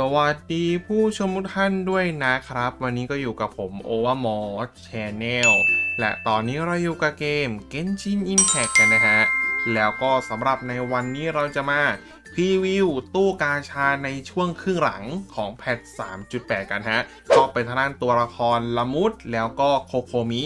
สวัสดีผู้ชมทุกท่านด้วยนะครับ วันนี้ก็อยู่กับผมโอวามอสแชนแนลและตอนนี้เราอยู่กับเกม Genshin Impact กันนะฮะ แล้วก็สำหรับในวันนี้เราจะมาพรีวิวตู้กาชาในช่วงครึ่งหลังของแพท 3.8 กันฮะ ก็เป็นทางด้านตัวละครละมุดแล้วก็โคโคมิ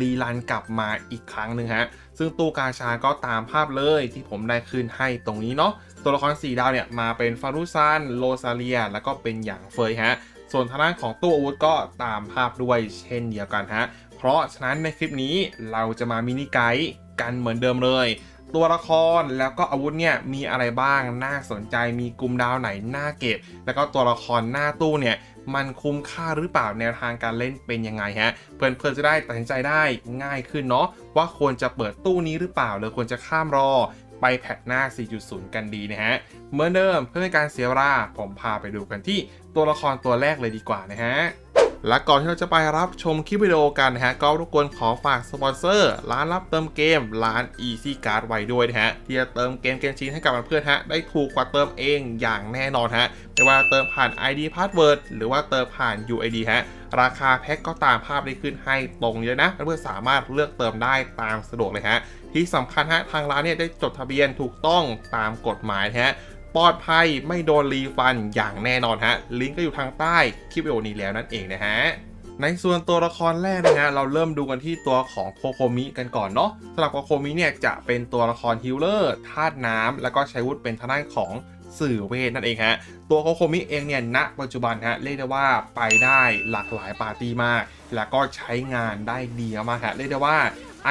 รีลันกลับมาอีกครั้งหนึ่งฮะ ซึ่งตู้กาชาก็ตามภาพเลยที่ผมได้ขึ้นให้ตรงนี้เนาะ ตัวละคร4ดาวเนี่ยมาเป็นฟารุซันโลซาเลีย แล้วก็เป็นอย่างเฟยฮะ ส่วนทางด้านของตู้อาวุธก็ตามภาพด้วยเช่นเดียวกันฮะ เพราะฉะนั้นในคลิปนี้เราจะมามินิไกด์กันเหมือนเดิมเลย ตัวละครแล้วก็อาวุธเนี่ยมีอะไรบ้างน่าสนใจมีกลุ่มดาวไหนน่าเก็บ แล้วก็ตัวละครหน้าตู้เนี่ยมันคุ้มค่าหรือเปล่าแนวทางการเล่นเป็นยังไงฮะ เพื่อนๆจะได้ตัดสินใจได้ง่ายขึ้นเนาะว่าควรจะเปิดตู้นี้หรือเปล่าหรือควรจะข้ามรอ ไปแพทหน้า 4.0 กันดีนะฮะ เหมือนเดิมเพื่อเป็นการเสียเวลาผมพาไปดูกันที่ตัวละครตัวแรกเลยดีกว่านะฮะและก่อนที่เราจะไปรับชมคลิปวิดีโอกันนะฮะ ก็รบกวนขอฝากสปอนเซอร์ ร้านรับเติมเกม ร้าน Easy Card ไว้ด้วยนะฮะ ที่จะเติมเกมเกมชินให้กับเพื่อนฮะ ได้ถูกกว่าเติมเองอย่างแน่นอนฮะไม่ว่าเติมผ่าน ID Password หรือว่าเติมผ่าน UID ฮะราคาแพ็กก็ตามภาพได้ขึ้นให้ตรงเลยนะเพื่อนสามารถเลือกเติมได้ตามสะดวกเลยฮะ ที่สำคัญฮะทางร้านเนี่ยได้จดทะเบียนถูกต้องตามกฎหมายฮะปลอดภัยไม่โดนรีฟันอย่างแน่นอนฮะ ลิงก์ก็อยู่ทางใต้คลิปวิดีโอนี้แล้วนั่นเองนะฮะในส่วนตัวละครแรกนะฮะเราเริ่มดูกันที่ตัวของโคโคมิกันก่อนเนาะสำหรับโคโคมิเนี่ยจะเป็นตัวละครฮิลเลอร์ธาตุน้ำแล้วก็ใช้วุธเป็นทางด้านของสื่อเวทนั่นเองฮะตัวโคโคมิเองเนี่ยณปัจจุบันฮะเรียกได้ว่าไปได้หลากหลายปาร์ตี้มาก แล้วก็ใช้งานได้ดีมากฮะเรียกได้ว่า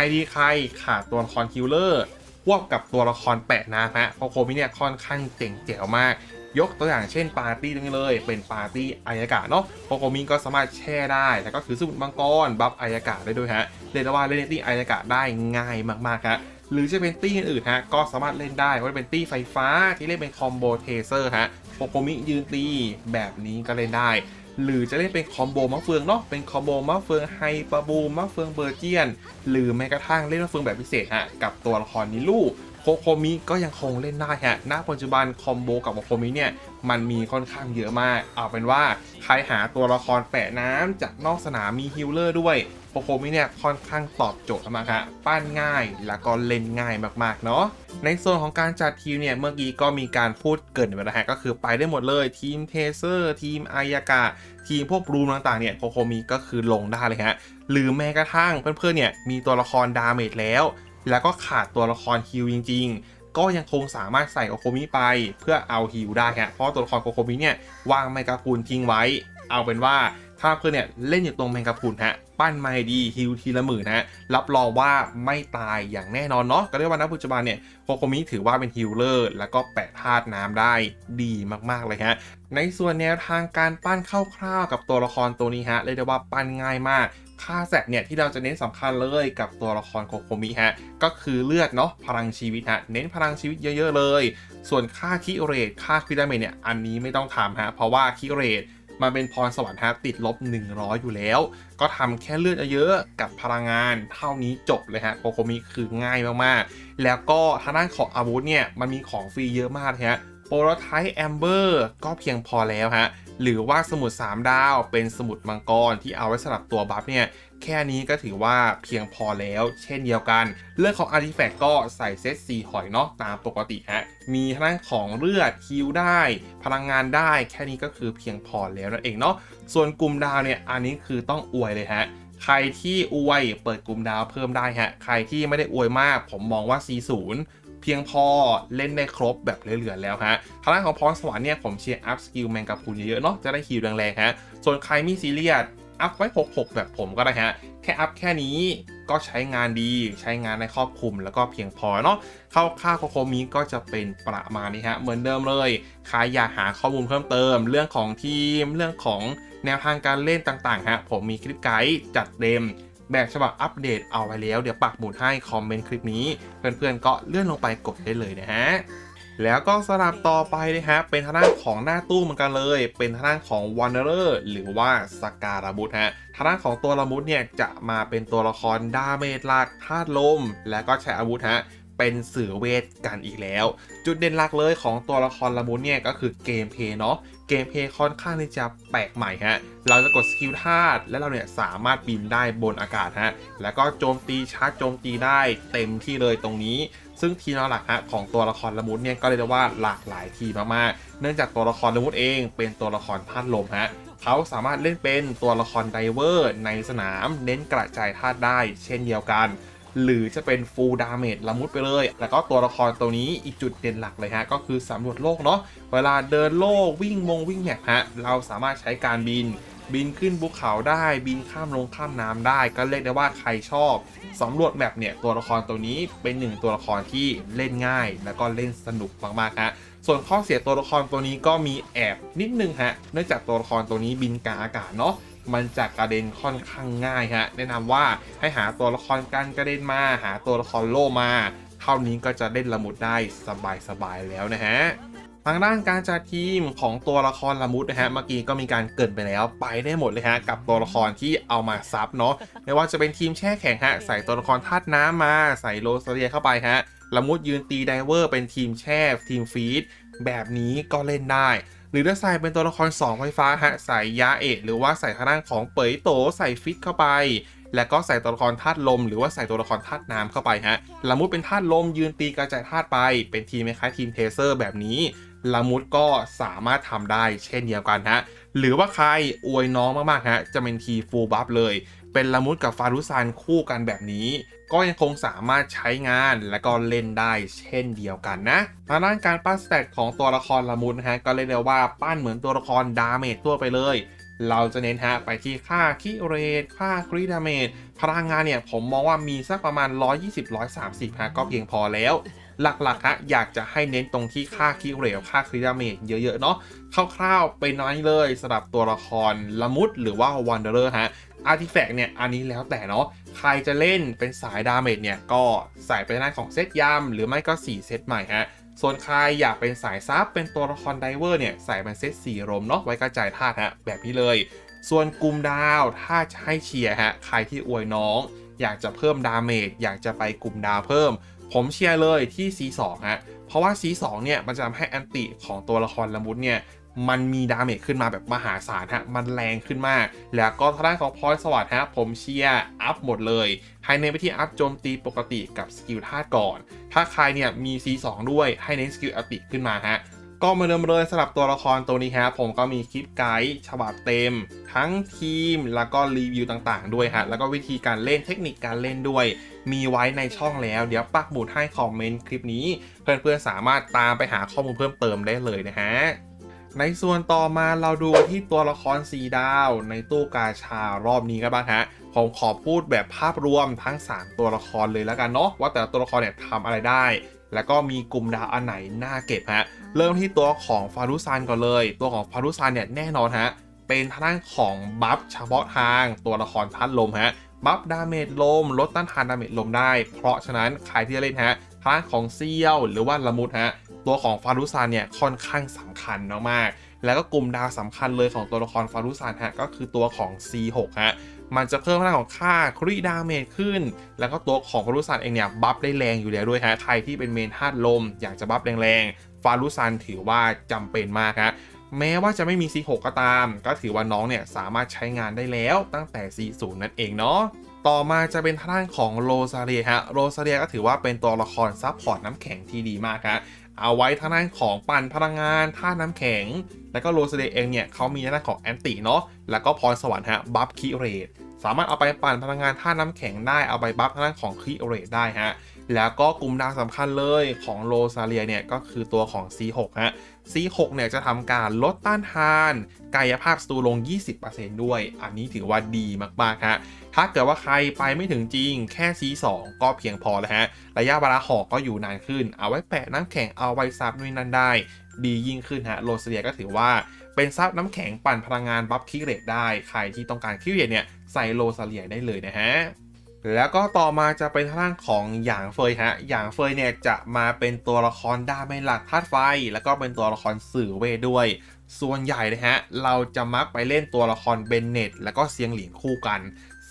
ID ใครขาดตัวละครฮิลเลอร์ควบกับตัวละครแปะน้ำฮะโคโคมิเนี่ยค่อนข้างเจ๋งแจ๋วมาก ยกตัวอย่างเช่นปาร์ตี้ตรงนี้เลยเป็นปาร์ตี้อายากาศเนาะโคโคมิก็สามารถแช่ได้ แล้วก็ถือสมุดมังกรบัฟอายากาศได้ด้วยฮะเรียกว่าเล่นตี้อายากาศได้ง่ายมากๆฮะหรือจะเป็นตี้อื่นๆฮะก็สามารถเล่นได้ว่าเป็นตี้ไฟฟ้าที่เล่นเป็นคอมโบเทเซอร์ฮะโคโคมิยืนตีแบบนี้ก็เล่นได้ หรือจะเล่นเป็นคอมโบมะเฟืองเนาะเป็นคอมโบมะเฟืองไฮปะบูมะเฟืองเบอร์เจียน หรือแม้กระทั่งเล่นมะเฟืองแบบพิเศษฮะกับตัวละครนิลู โคโคมิก็ยังคงเล่นได้ฮะ ณ ปัจจุบันคอมโบกับโคโคมิเนี่ย มันมีค่อนข้างเยอะมาก เอาเป็นว่าใครหาตัวละครแปะน้ำจากนอกสนามมีฮิลเลอร์ด้วยโคโคมิเนี่ยค่อนข้างตอบโจทย์มากฮะปั้นง่ายแล้วก็เล่นง่ายมากๆเนาะ ในส่วนของการจัดทีมเนี่ย เมื่อกี้ก็มีการพูดเกินไปแล้วฮะก็คือไปได้หมดเลยทีมเทเซอร์ทีมอายากาทีมพวกบลูมต่างๆเนี่ยโคโคมิก็คือลงได้เลยฮะหรือแม้กระทั่งเพื่อนๆเนี่ยมีตัวละครดาเมจแล้ว แล้วก็ขาดตัวละครฮิลจริง ๆ ก็ยังคงสามารถใส่โคโคมิไป เพื่อเอาฮิลได้ฮะเพราะตัวละครโคโคมิเนี่ยวางไมกาพูนทิ้งไว้ เอาเป็นว่าถ้าเพื่อนเนี่ยเล่นอยู่ตรงแมงกาพูนฮะปั้นไมดีฮิลทีละหมื่นฮะรับรองว่าไม่ตายอย่างแน่นอนเนาะก็เรียกว่าณปัจจุบันเนี่ยโคโคมิถือว่าเป็นฮิลเลอร์ แล้วก็แปะธาตุน้ำได้ดีมากๆเลยฮะในส่วนแนวทางการปั้นคร่าวๆกับตัวละครตัวนี้ฮะเรียกได้ว่าปั้นง่ายมาก ค่าแสตเนี่ยที่เราจะเน้นสำคัญเลยกับตัวละครโคโคมิฮะ ก็คือเลือดเนาะพลังชีวิตฮะ เน้นพลังชีวิตเยอะๆเลย ส่วนค่าคิเรทค่าคิดาเมจเนี่ยอันนี้ไม่ต้องทำฮะ เพราะว่าคิเรทมันเป็นพรสวรรค์ฮะติดลบ 100 อยู่แล้ว ก็ทำแค่เลือดเยอะๆกับพลังงานเท่านี้จบเลยฮะโคโคมิคือง่ายมากๆ แล้วก็ทางด้านของอาวุธเนี่ยมันมีของฟรีเยอะมากฮะโปรไทแอมเบอร์ก็เพียงพอแล้วฮะ หรือว่าสมุด 3 ดาว เป็นสมุดมังกรที่เอาไว้สลับตัวบัฟเนี่ยแค่นี้ก็ถือว่าเพียงพอแล้ว เช่นเดียวกัน เรื่องของอาร์ติแฟกต์ก็ใส่เซต4หอยเนาะตามปกติฮะ มีทั้งของเลือดฮิลได้ พลังงานได้แค่นี้ก็คือเพียงพอแล้วนั่นเองเนาะส่วนกลุ่มดาวเนี่ยอันนี้คือต้องอวยเลยฮะใครที่อวยเปิดกลุ่มดาวเพิ่มได้ฮะ ใครที่ไม่ได้อวยมาก ผมมองว่า C0 พียงพอเล่นได้ครบแบบเหลือๆแล้วฮะทางด้านของพรสวรรค์เนี่ยผมเชียร์อัพสกิลแมงกะพรุนเยอะๆเนาะจะได้ฮิลแรงๆฮะส่วนใครมีซีเรียสอัพไว้ 66 แบบผมก็ได้ฮะ แค่อัพแค่นี้ก็ใช้งานดี ใช้งานในครอบคลุมแล้วก็เพียงพอเนาะเข้าค่าโคโคมิก็จะเป็นประมาณนี้ฮะ เหมือนเดิมเลยใครอยากหาข้อมูลเพิ่มเติม เรื่องของทีม เรื่องของแนวทางการเล่นต่างๆฮะ ผมมีคลิปไกด์จัดเต็ม แบบฉบับอัปเดตเอาไว้แล้ว เดี๋ยวปักหมุดให้คอมเมนต์คลิปนี้ เพื่อนๆก็เลื่อนลงไปกดได้เลยนะฮะแล้วก็สลับต่อไปนะฮะเป็นทางด้านของหน้าตู้เหมือนกันเลย เป็นทางด้านของ Wanderer หรือว่าสการาบุตฮะทางด้านของตัวละมุดเนี่ยจะมาเป็นตัวละครดาเมจหลักธาตุลม และก็ใช้อาวุธฮะเป็นสื่อเวทกันอีกแล้ว จุดเด่นหลักเลยของตัวละครละมุนเนี่ยก็คือเกมเพย์เนาะ เกมเพย์ค่อนข้างที่จะแปลกใหม่ฮะ เราจะกดสกิลธาตุและเราเนี่ยสามารถบินได้บนอากาศฮะ แล้วก็โจมตีชาร์จโจมตีได้เต็มที่เลยตรงนี้ ซึ่งทีมหลักฮะของตัวละครละมุดเนี่ยก็เรียกได้ว่าหลากหลายทีมมากๆ เนื่องจากตัวละครละมุดเองเป็นตัวละครธาตุลมฮะเขาสามารถเล่นเป็นตัวละครไดเวอร์ในสนาม เน้นกระจายธาตุได้ เช่นเดียวกัน หรือจะเป็นฟูลดาเมจละมุดไปเลย แล้วก็ตัวละครตัวนี้อีกจุดเด่นหลักเลยฮะ ก็คือสำรวจโลกเนาะ เวลาเดินโลกวิ่งมงวิ่งแมปฮะ เราสามารถใช้การบิน บินขึ้นภูเขาได้ บินข้ามลงข้ามน้ำได้ ก็เรียกได้ว่าใครชอบสำรวจแมปเนี่ยตัวละครตัวนี้เป็นหนึ่งตัวละครที่เล่นง่าย แล้วก็เล่นสนุกมากๆฮะส่วนข้อเสียตัวละครตัวนี้ก็มีแอบนิดนึงฮะ เนื่องจากตัวละครตัวนี้บินกลางอากาศเนาะ มันจะกระเด็นค่อนข้างง่ายฮะแนะนำว่าให้หาตัวละครกันกระเด็นมา หาตัวละครโลมาเท่านี้ก็จะเล่นละมุดได้สบายๆแล้วนะฮะทางด้านการจัดทีมของตัวละครละมุดนะฮะเมื่อกี้ก็มีการเกรินไปแล้วไปได้หมดเลยฮะกับตัวละครที่เอามาซับเนาะไม่ว่าจะเป็นทีมแช่แข็งฮะใส่ตัวละครธาตุน้ำมาใส่โรสเลียเข้าไปฮะละมุดยืนตีไดเวอร์เป็นทีมแช่ทีมฟีดแบบนี้ก็เล่นได้ หรือถ้าใส่เป็นตัวละคร 2 ไฟฟ้าฮะใส่ยาเอะหรือว่าใส่ทางด้านของเปยโตใส่ฟิตเข้าไป แล้วก็ใส่ตัวละครธาตุลม หรือว่าใส่ตัวละครธาตุน้ำเข้าไปฮะละมุดเป็นธาตุลมยืนตีกระจายธาตุไป เป็นทีมคล้ายทีมเทเซอร์แบบนี้ละมุดก็สามารถทำได้เช่นเดียวกันฮะหรือว่าใครอวยน้องมากๆฮะจะเป็นทีฟูลบัฟเลย เป็นละมุดกับฟารุซานคู่กันแบบนี้ ก็ยังคงสามารถใช้งานและก็เล่นได้เช่นเดียวกันนะทางด้านการปั้นสเตตของตัวละครละมุดนะฮะก็เรียกได้ว่าปั้นเหมือนตัวละครดาเมจทั่วไปเลย เราจะเน้นฮะไปที่ค่าคิเรตค่าคริดาเมจพลังงานเนี่ยผมมองว่ามีสักประมาณ 120-130ฮะก็เพียงพอแล้วหลักๆฮะอยากจะให้เน้นตรงที่ค่าคิเรตค่าคริดาเมจเยอะ ๆ เนาะคร่าวๆเป็นน้อยเลยสำหรับตัวละครละมุดหรือว่าวันเดอร์ฮะอาร์ติแฟกต์เนี่ยอันนี้แล้วแต่เนาะใครจะเล่นเป็นสายดาเมจเนี่ยก็ใส่ไปในของเซตยำหรือไม่ก็ 4 เซตใหม่ฮะส่วนใครอยากเป็นสายซับเป็นตัวละครไดเวอร์เนี่ยใส่เป็นเซต4รมเนาะไว้กระจายธาตุฮะแบบนี้เลย ส่วนกลุ่มดาวถ้าจะให้เชียร์ฮะใครที่อวยน้อง อยากจะเพิ่มดาเมจอยากจะไปกลุ่มดาวเพิ่ม ผมเชียร์เลยที่ C2 ฮะเพราะว่า C2 เนี่ยมันจะทำให้แอนติของตัวละครละมุดเนี่ย มันมีดาเมจขึ้นมาแบบมหาศาลฮะ มันแรงขึ้นมาก แล้วก็ทางด้านของพอยสวัสดิ์ฮะ ผมเชียร์อัพหมดเลยให้เน้นไปที่อัพโจมตีปกติกับสกิลธาตุก่อน ถ้าใครเนี่ยมี C2 ด้วยให้เน้นสกิลอติขึ้นมาฮะก็มาเดิมเลยสำหรับตัวละครตัวนี้ฮะผมก็มีคลิปไกด์ฉบับเต็ม ทั้งทีมแล้วก็รีวิวต่างๆ ด้วยฮะแล้วก็วิธีการเล่นเทคนิคการเล่นด้วย มีไว้ในช่องแล้ว เดี๋ยวปักหมุดให้คอมเมนต์คลิปนี้ เพื่อนๆสามารถตามไปหาข้อมูลเพิ่มเติมได้เลยนะฮะ ในส่วนต่อมาเราดูที่ตัวละคร4ดาว ในตู้กาชารอบนี้กันบ้างฮะผมขอพูดแบบภาพรวมทั้ง 3 ตัวละครเลยแล้วกันเนาะว่าแต่ละตัวละครเนี่ยทำอะไรได้ แล้วก็มีกลุ่มดาวอันไหนน่าเก็บฮะเริ่มที่ตัวของฟารุซานก่อนเลย ตัวของฟารุซานเนี่ยแน่นอนฮะเป็นทางด้านของบัฟเฉพาะทางตัวละครพัดลมฮะบัฟดาเมจลม ลดต้านทานดาเมจลมได้ เพราะฉะนั้นใครที่จะเล่นฮะทางด้านของเซียวหรือว่าละมุดฮะ ตัวของฟารุซานเนี่ยค่อนข้างสำคัญมากๆแล้วก็กลุ่มดาวสำคัญเลยของตัวละครฟารุซานฮะก็คือตัวของ C6 ฮะมันจะเพิ่มพลังของค่าครีดาเมจขึ้น แล้วก็ตัวของฟารุซันเองเนี่ยบัฟได้แรงอยู่แล้วด้วยฮะใครที่เป็นเมนธาตุลม อยากจะบัฟแรงๆฟารุซันถือว่าจำเป็นมากฮะแม้ว่าจะไม่มี C6 ก็ตาม ก็ถือว่าน้องเนี่ยสามารถใช้งานได้แล้วตั้งแต่ C0 นั่นเองเนาะต่อมาจะเป็นทางด้านของโรซาเรียฮะ โรซาเรียก็ถือว่าเป็นตัวละครซับพอร์ตน้ำแข็งที่ดีมากฮะ เอาไว้ทางด้านของปั่นพลังงานท่าน้ำแข็ง แล้วก็โรซาเรียเองเนี่ยเขามีทางด้านของแอนติเนาะแล้วก็พรสวรรค์ฮะบัฟคิเรตสามารถเอาไปปั่นพลังงานท่าน้ำแข็งได้เอาไปบัฟทางด้านของคิเรตได้ฮะแล้วก็กลุ่มดาวสำคัญเลยของโรซาเลียเนี่ยก็คือตัวของ C6 ฮะ C6 เนี่ยจะทำการลดต้านทาน กายภาพสตูลง 20%ด้วย อันนี้ถือว่าดีมากๆฮะ ถ้าเกิดว่าใครไปไม่ถึงจริง แค่ C2 ก็เพียงพอแล้วฮะ ระยะเวลาหอกก็อยู่นานขึ้น เอาไว้แปะน้ำแข็งเอาไว้ซับนู่นนั่นได้ ดียิ่งขึ้นฮะโรซาเลียก็ถือว่าเป็นซับน้ำแข็งปั่นพลังงานบัฟคิเรตได้ ใครที่ต้องการคิเรตเนี่ยใส่โรซาเลียได้เลยนะฮะแล้วก็ต่อมาจะเป็นทางด้าของหยางเฟยฮะ หยางเฟยเนี่ยจะมาเป็นตัวละครดาเมจหลักธาตุไฟ แล้วก็เป็นตัวละครสื่อเวด้วย ส่วนใหญ่นะฮะ เราจะมักไปเล่นตัวละครเบนเน็ตแล้วก็เซียงหลิงคู่กัน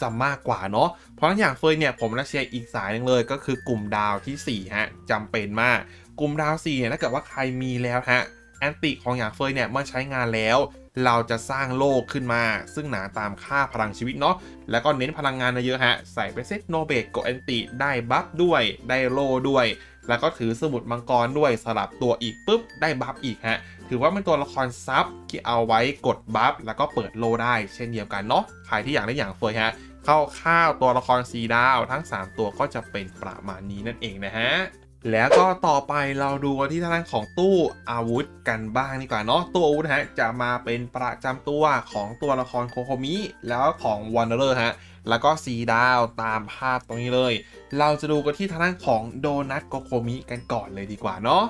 ซะมากกว่าเนาะ เพราะอย่างเฟยเนี่ยผมและเชียร์อีกสายหนึงเลยก็คือกลุ่มดาวที่4ฮะจำเป็นมาก กลุ่มดาว4เนี่ยถ้าเกิดว่าใครมีแล้วฮะแอนติของหยางเฟยเนี่ยเมื่อใช้งานแล้ว เราจะสร้างโลกขึ้นมา ซึ่งหนาตามค่าพลังชีวิตเนาะแล้วก็เน้นพลังงานเยอะฮะ ใส่ไปเซตโนเบตกดแอนติได้บัฟด้วยได้โลด้วย แล้วก็ถือสมุดมังกรด้วยสลับตัวอีกปุ๊บได้บัฟอีกฮะ ถือว่าเป็นตัวละครซับที่เอาไว้กดบัฟแล้วก็เปิดโลได้เช่นเดียวกันเนาะใครที่อยากได้อย่างเฟยฮะเข้าข้าวตัวละครสีดาวทั้ง 3 ตัวก็จะเป็นประมาณนี้นั่นเองนะฮะแล้วก็ต่อไปเราดูกันที่ทางด้านของตู้อาวุธกันบ้างดีกว่าเนาะตู้อาวุธฮะจะมาเป็นประจำตัวของตัวละครโคโคมิแล้วของวันเดอร์ฮะ แล้วก็สีดาวตามภาพตรงนี้เลย เราจะดูกันที่ทางด้านของโดนัทโคโคมิกันก่อนเลยดีกว่าเนาะ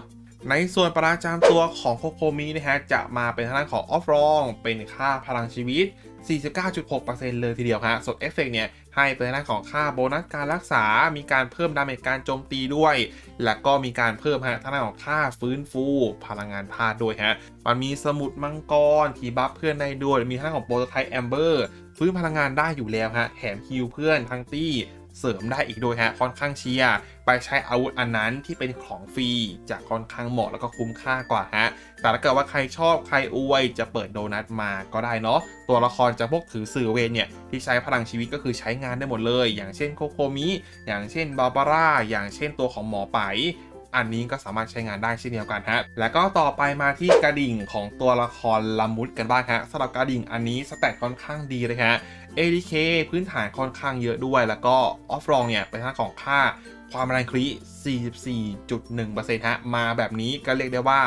ในส่วนประจำตัวของโคโคมินะฮะจะมาเป็นทางด้านของออฟรองเป็นค่าพลังชีวิต 49.6%เลยทีเดียวฮะส่วนเอฟเฟกเนี่ยให้เป็นทางด้านของค่าโบนัสการรักษา มีการเพิ่มดาเมจการโจมตีด้วย และก็มีการเพิ่มฮะทางด้านของค่าฟื้นฟู พลังงานธาตุด้วยฮะ มันมีสมุดมังกรที่บัฟเพื่อนได้ด้วย มีทางด้านของโปรโตไทป์แอมเบอร์ ฟื้นพลังงานได้อยู่แล้วฮะแถมฮิลเพื่อนทั้งตี้เสริมได้อีกด้วยฮะค่อนข้างเชียร์ไปใช้อาวุธอันนั้นที่เป็นของฟรีจะค่อนข้างเหมาะแล้วก็คุ้มค่ากว่าฮะ แต่ถ้าเกิดว่าใครชอบใครอวยจะเปิดโดนัทมาก็ได้เนาะ ตัวละครจะพวกถือสื่อเวนเนี่ยที่ใช้พลังชีวิตก็คือใช้งานได้หมดเลย อย่างเช่นโคโคมิ อย่างเช่นบาบาร่า อย่างเช่นตัวของหมอไป อันนี้ก็สามารถใช้งานได้เช่นเดียวกันฮะ แล้วก็ต่อไปมาที่กระดิ่งของตัวละครละมุดกันบ้างฮะสำหรับกระดิ่งอันนี้สแตทค่อนข้างดีเลยฮะ ADK พื้นฐานค่อนข้างเยอะด้วย แล้วก็ออฟรองเนี่ยเป็นทางของค่าความแรงคลิ44.1%ฮะ มาแบบนี้ก็เรียกได้ว่า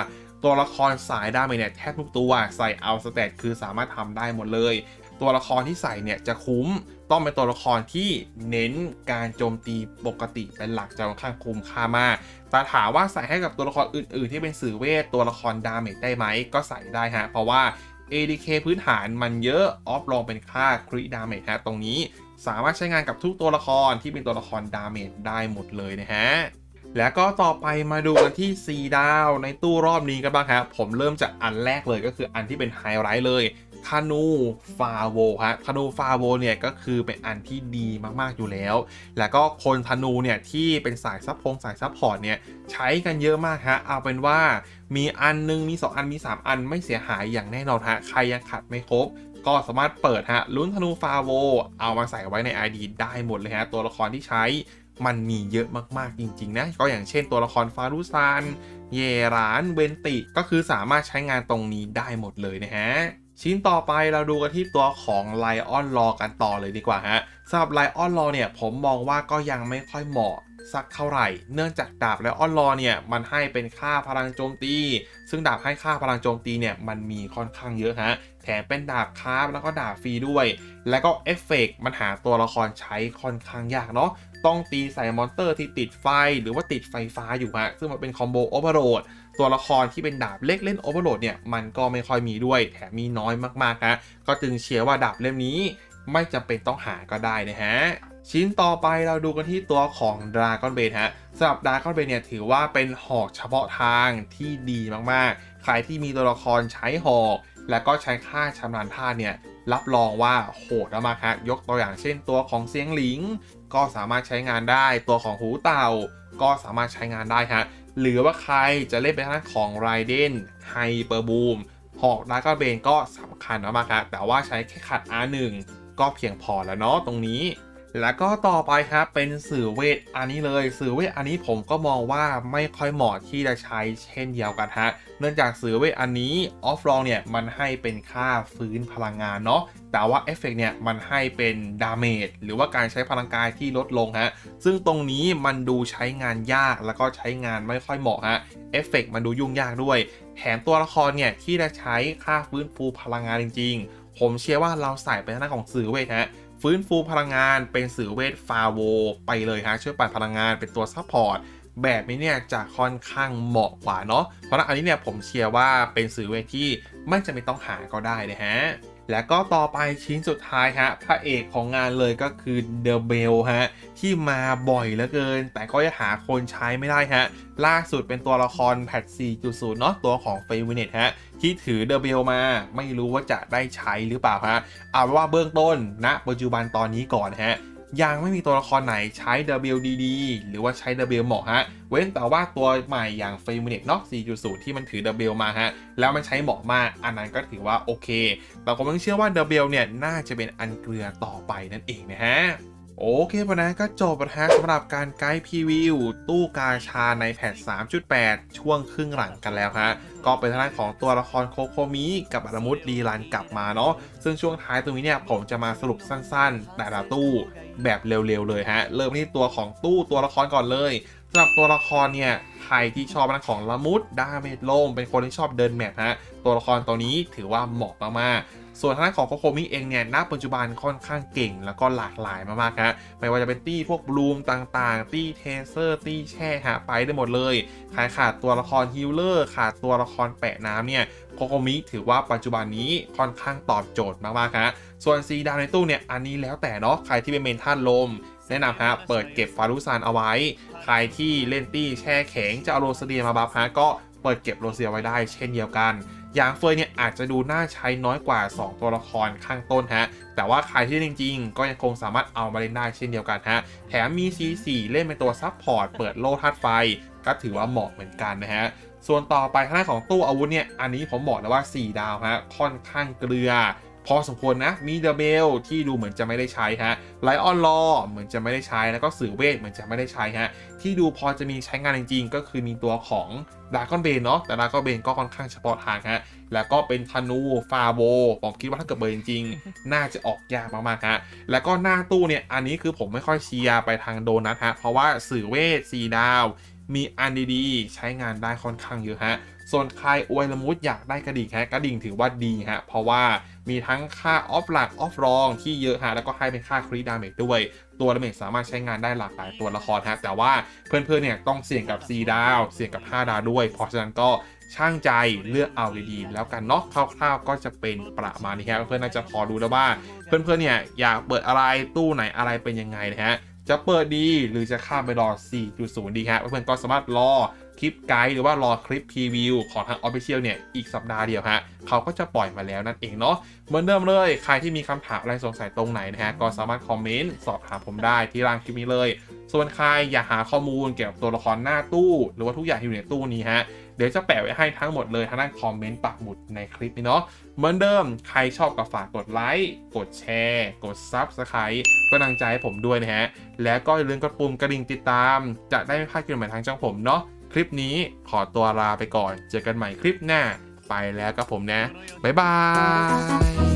ตัวละครสายดาเมจเนี่ยแทบทุกตัวใส่เอาสเตตคือสามารถทำได้หมดเลย ตัวละครที่ใส่เนี่ยจะคุ้ม ต้องเป็นตัวละครที่เน้นการโจมตีปกติเป็นหลักจะค่อนข้างคุ้มค่ามาก แต่ถามว่าใส่ให้กับตัวละครอื่น ๆ ที่เป็นสื่อเวทตัวละครดาเมจได้ไหม ก็ใส่ได้ฮะ เพราะว่า ADK พื้นฐานมันเยอะ ออฟลองเป็นค่าคริดาเมจฮะ ตรงนี้สามารถใช้งานกับทุกตัวละครที่เป็นตัวละครดาเมจได้หมดเลยนะฮะแล้วก็ต่อไปมาดูกันที่ 4 ดาวในตู้รอบนี้กันบ้างครับผมเริ่มจากอันแรกเลยก็คืออันที่เป็นไฮไลท์เลย ธนูฟาโวฮะธนูฟาโวเนี่ยก็คือเป็นอันที่ดีมากๆอยู่แล้ว แล้วก็คนธนูเนี่ยที่เป็นสายซับพงสายซับพอร์ตเนี่ยใช้กันเยอะมากฮะเอาเป็นว่ามีอันนึงมี 2 อันมี 3 อันไม่เสียหายอย่างแน่นอนฮะใครยังขัดไม่ครบก็สามารถเปิดฮะลุ้นธนูฟาโวเอามาใส่ไว้ใน ID ได้หมดเลยฮะตัวละครที่ใช้มันมีเยอะมากๆจริง ๆ นะ ก็อย่างเช่นตัวละครฟารุซาน เยราน เวนติ ก็คือสามารถใช้งานตรงนี้ได้หมดเลยนะฮะ ชิ้นต่อไปเราดูกันที่ตัวของไลออนลอกันต่อเลยดีกว่าฮะสำหรับไลออนลอเนี่ยผมมองว่าก็ยังไม่ค่อยเหมาะสักเท่าไหร่ เนื่องจากดาบไลออนลอเนี่ยมันให้เป็นค่าพลังโจมตี ซึ่งดาบให้ค่าพลังโจมตีเนี่ยมันมีค่อนข้างเยอะฮะ แถมเป็นดาบคราฟแล้วก็ดาบฟรีด้วย แล้วก็เอฟเฟกต์มันหาตัวละครใช้ค่อนข้างยากเนาะ ต้องตีใส่มอนเตอร์ที่ติดไฟหรือว่าติดไฟฟ้าอยู่ฮะ ซึ่งมันเป็นคอมโบโอเวอร์โหลด ตัวละครที่เป็นดาบเล็กเล่นโอเวอร์โหลดเนี่ยมันก็ไม่ค่อยมีด้วย แถมมีน้อยมากๆฮะก็จึงเชียร์ว่าดาบเล่มนี้ไม่จำเป็นต้องหาก็ได้นะฮะชิ้นต่อไปเราดูกันที่ตัวของดราก้อนเบนฮะสำหรับดราก้อนเบนเนี่ยถือว่าเป็นหอกเฉพาะทางที่ดีมากๆ ใครที่มีตัวละครใช้หอก แล้วก็ใช้ค่าชำนาญท่าเนี่ยรับรองว่าโหดมากฮะยกตัวอย่างเช่นตัวของเซียงหลิง ก็สามารถใช้งานได้ตัวของหูเต่า ก็สามารถใช้งานได้ฮะ หรือว่าใครจะเล่นเป็นทางด้านของไรเดนไฮเปอร์บูมหอกดาร์กเบนก็สำคัญมากๆครับแต่ว่าใช้แค่ขัด R1 ก็เพียงพอแล้วเนาะตรงนี้ แล้วก็ต่อไปครับเป็นสื่อเวทอันนี้เลย สื่อเวทอันนี้ผมก็มองว่าไม่ค่อยเหมาะที่จะใช้เช่นเดียวกันฮะเนื่องจากสื่อเวทอันนี้ออฟลองเนี่ยมันให้เป็นค่าฟื้นพลังงานเนาะแต่ว่าเอฟเฟกเนี่ยมันให้เป็นดาเมจหรือว่าการใช้พลังกายที่ลดลงฮะซึ่งตรงนี้มันดูใช้งานยากแล้วก็ใช้งานไม่ค่อยเหมาะฮะเอฟเฟกมันดูยุ่งยากด้วยแถมตัวละครเนี่ยที่จะใช้ค่าฟื้นฟูพลังงานจริง ๆ ผมเชื่อว่าเราใส่ไปทางด้านของสื่อเวทฮะ ฟื้นฟูพลังงานเป็นสื่อเวทฟาโว ไปเลยฮะช่วยปั่นพลังงานเป็นตัวซัพพอร์ตแบบนี้เนี่ยจะค่อนข้างเหมาะกว่าเนาะเพราะนั้นอันนี้เนี่ยผมเชียร์ว่าเป็นสื่อเวทที่ไม่จำเป็นต้องหาก็ได้นะฮะ แล้วก็ต่อไปชิ้นสุดท้ายฮะพระเอกของงานเลยก็คือเดอะเบลฮะที่มาบ่อยเหลือเกิน แต่ก็ยังหาคนใช้ไม่ได้ฮะล่าสุดเป็นตัวละครแพท 4.0 เนาะตัวของเฟวิเนตฮะที่ถือเดอะเบลมาไม่รู้ว่าจะได้ใช้หรือเปล่าฮะเอาว่าเบื้องต้นณนะปัจจุบันตอนนี้ก่อนฮะ ยังไม่มีตัวละครไหนใช้ W ดีหรือว่าใช้ W เหมาะฮะ เว้นแต่ว่าตัวใหม่อย่าง f r a m e n e t เนาะ 4.0 ที่มันถือ W มาฮะ แล้วมันใช้เหมาะมาก อันนั้นก็ถือว่าโอเค แต่ผมยังเชื่อว่า W เนี่ย น่าจะเป็นอันเกลือต่อไปนั่นเองนะฮะ โอเคปะนะก็จบนะฮะสำหรับการไกด์พรีวิว ตู้กาชาในแพท 3.8 ช่วงครึ่งหลังกันแล้วฮะ ก็เป็นทางด้านของตัวละครโคโคมิกับอารมุดดีรันกลับมาเนาะซึ่งช่วงท้ายตรงนี้เนี่ยผมจะมาสรุปสั้นๆ แต่ละตู้แบบเร็วๆเลยฮะ เริ่มที่ตัวของตู้ตัวละครก่อนเลยสำหรับตัวละครเนี่ยใครที่ชอบเรื่องของละมุดดาเมจโลมเป็นคนที่ชอบเดินแมปฮะตัวละครตัวนี้ถือว่าเหมาะมากๆ ส่วนทางด้านของโคโคมิเองเนี่ยณปัจจุบันค่อนข้างเก่งแล้วก็หลากหลายมากๆฮะไม่ว่าจะเป็นตี้พวกบลูมต่างๆ ตี้เทเซอร์ตี้แช่ฮะไปได้หมดเลยใครขาดตัวละครฮิลเลอร์ขาดตัวละครแปะน้ำเนี่ยโคโคมิถือว่าปัจจุบันนี้ค่อนข้างตอบโจทย์มากๆฮะส่วนซีดาวในตู้เนี่ยอันนี้แล้วแต่เนาะใครที่เป็นเมนท่านลมแนะนำฮะ เปิดเก็บฟารุซานเอาไว้ ใครที่เล่นตี้แช่แข็งจะเอาโรสเดียมาบัฟฮะก็เปิดเก็บโรสเดียไว้ได้เช่นเดียวกัน อย่างเฟยเนี่ยอาจจะดูน่าใช้น้อยกว่า 2 ตัวละครข้างต้นฮะ แต่ว่าใครที่จริง ๆ ก็ยังคงสามารถเอามาเล่นได้เช่นเดียวกันฮะ แถมมี C4 เล่นเป็นตัวซับพอร์ตเปิดโล่ธาตุไฟ ก็ถือว่าเหมาะเหมือนกันนะฮะ ส่วนต่อไปข้างหน้าของตู้อาวุธเนี่ย อันนี้ผมบอกเลยว่า 4 ดาวฮะ ค่อนข้างเกลือ พอสมควรนะมีเดอะเบลที่ดูเหมือนจะไม่ได้ใช้ฮะไลออนลอเหมือนจะไม่ได้ใช้แล้วก็สื่อเวทเหมือนจะไม่ได้ใช้ฮะที่ดูพอจะมีใช้งานจริงๆ ก็คือมีตัวของดากอนเบนเนาะแต่ดากอนเบนก็ค่อนข้างเฉพาะทางฮะแล้วก็เป็นธนูฟาโบผมคิดว่าถ้าเกิดเบอร์จริงๆ น่าจะออกยากมากๆฮะแล้วก็หน้าตู้เนี่ยอันนี้คือผมไม่ค่อยเชียร์ไปทางโดนัทฮะเพราะว่าสื่อเวท4ดาว มีอันดีๆใช้งานได้ค่อนข้างเยอะฮะ ส่วนใครอวยละมุดอยากได้กระดิ่งฮะกระดิ่งถือว่าดีฮะเพราะว่ามีทั้งค่าออฟหลักออฟรองที่เยอะฮะแล้วก็ให้เป็นค่าครีดาเมจด้วยตัวดาเมจสามารถใช้งานได้หลากหลายตัวละครฮะแต่ว่าเพื่อนๆเนี่ยต้องเสี่ยงกับ 4 ดาว เสี่ยงกับ 5 ดาวด้วย เพราะฉะนั้นก็ช่างใจเลือกเอาดีๆแล้วกันเนาะคร่าวๆก็จะเป็นประมาณนี้ฮะเพื่อนๆน่าจะพอรู้แล้วว่า เพื่อนๆเนี่ยอยากเปิดอะไรตู้ไหนอะไรเป็นยังไงนะฮะจะเปิดดีหรือจะข้ามไปรอ 4.0 ดีฮะเพื่อนๆก็สามารถรอ คลิปไกด์หรือว่ารอคลิปพรีวิวของทาง Official เนี่ย อีกสัปดาห์เดียวฮะเขาก็จะปล่อยมาแล้วนั่นเองเนาะเหมือนเดิมเลย ใครที่มีคำถามอะไรสงสัยตรงไหนนะฮะก็สามารถคอมเมนต์สอบถามผมได้ที่ล่างคลิปนี้เลย ส่วนใครอยากหาข้อมูลเกี่ยวกับตัวละครหน้าตู้ หรือว่าทุกอย่างที่อยู่ในตู้นี้ฮะเดี๋ยวจะแปะไว้ให้ทั้งหมดเลยทางด้านคอมเมนต์ปักหมุดในคลิปนี้เนาะเหมือนเดิมใครชอบก็ฝากกดไลค์กดแชร์ กด Subscribe ก็ดังใจให้ผมด้วยนะฮะแล้วก็อย่าลืมกดปุ่มกระดิ่งติดตาม จะได้ไม่พลาดคลิปใหม่ทางช่องผมเนาะ คลิปนี้ขอตัวลาไปก่อน เจอกันใหม่คลิปหน้าไปแล้วกับผมนะ บ๊ายบาย